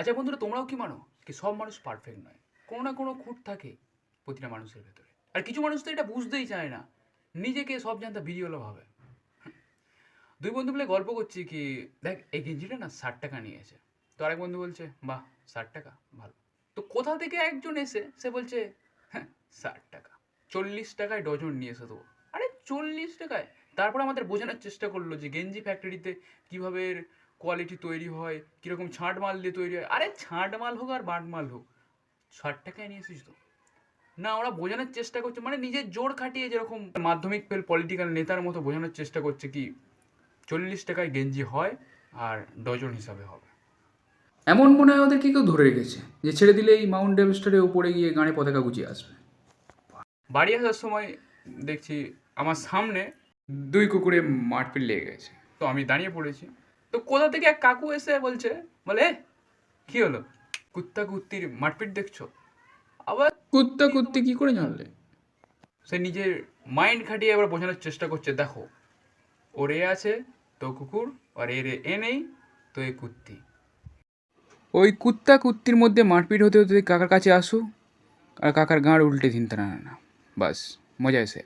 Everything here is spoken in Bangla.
আচ্ছা বন্ধুরা, তোমরাও কি মানো কি সব মানুষ পারফেক্ট নয়? কোনো না কোনো খুঁট থাকে প্রতিটা মানুষের ভেতরে। আর কিছু মানুষ তো এটা বুঝতেই চায় না। নিজেকে সব জানতা ভিডিওলো ভাবে দুই বন্ধু মিলে গল্প করছি কি, দেখ, এই গেঞ্জিটা না ষাট টাকা নিয়েছে। তো আরেক বন্ধু বলছে, বাহ, ষাট টাকা, ভালো। তো কোথা থেকে একজন এসে, সে বলছে হ্যাঁ ষাট টাকা। চল্লিশ টাকায় ডজন নিয়ে এসে দেবো আরে চল্লিশ টাকায়? তারপর আমাদের বোঝানোর চেষ্টা করল যে গেঞ্জি ফ্যাক্টরিতে কীভাবে কোয়ালিটি তৈরি হয় কীরকম ছাঁট মাল দিয়ে তৈরি হয়। আরে ছাঁট মাল হোক আর বাট মাল হোক ষাট টাকায় নিয়ে এসিস তো। না ওরা বোঝানোর চেষ্টা করছে মানে নিজের জোর খাটিয়ে যেরকম মাধ্যমিক ফেল পলিটিক্যাল নেতার মতো বোঝানোর চেষ্টা করছে কি চল্লিশ টাকায় গেঞ্জি হয় আর ডজন হিসাবে হবে। এমন মনে হয় ওদেরকে কেউ ধরে রেখেছে যে ছেড়ে দিলে এই মাউন্ট এভারেস্টারের উপরে গিয়ে গানে পতাকা গুছিয়ে আসবে। বাড়ি আসার সময় দেখছি আমার সামনে দুই কুকুরে মারপিট লেগে গেছে। তো আমি দাঁড়িয়ে পড়েছি তো কোথা থেকে এক কাকু এসে বলছে? বলে কি হলো? কুত্তা কুত্তির মারপিট দেখছ? আবার কুত্তা কুত্তি কি করে জানলে? সে নিজের মাইন্ড খাটিয়ে এবার বোঝানোর চেষ্টা করছে দেখো ওরে আছে তো কুকুর আর এর এ নেই তো এ কুত্তি। ওই কুত্তা কুত্তির মধ্যে মারপিট হতে হতে কাকার কাছে আসো আর কাকার গাঁড় উল্টে দিন না না বাস মজা এসে.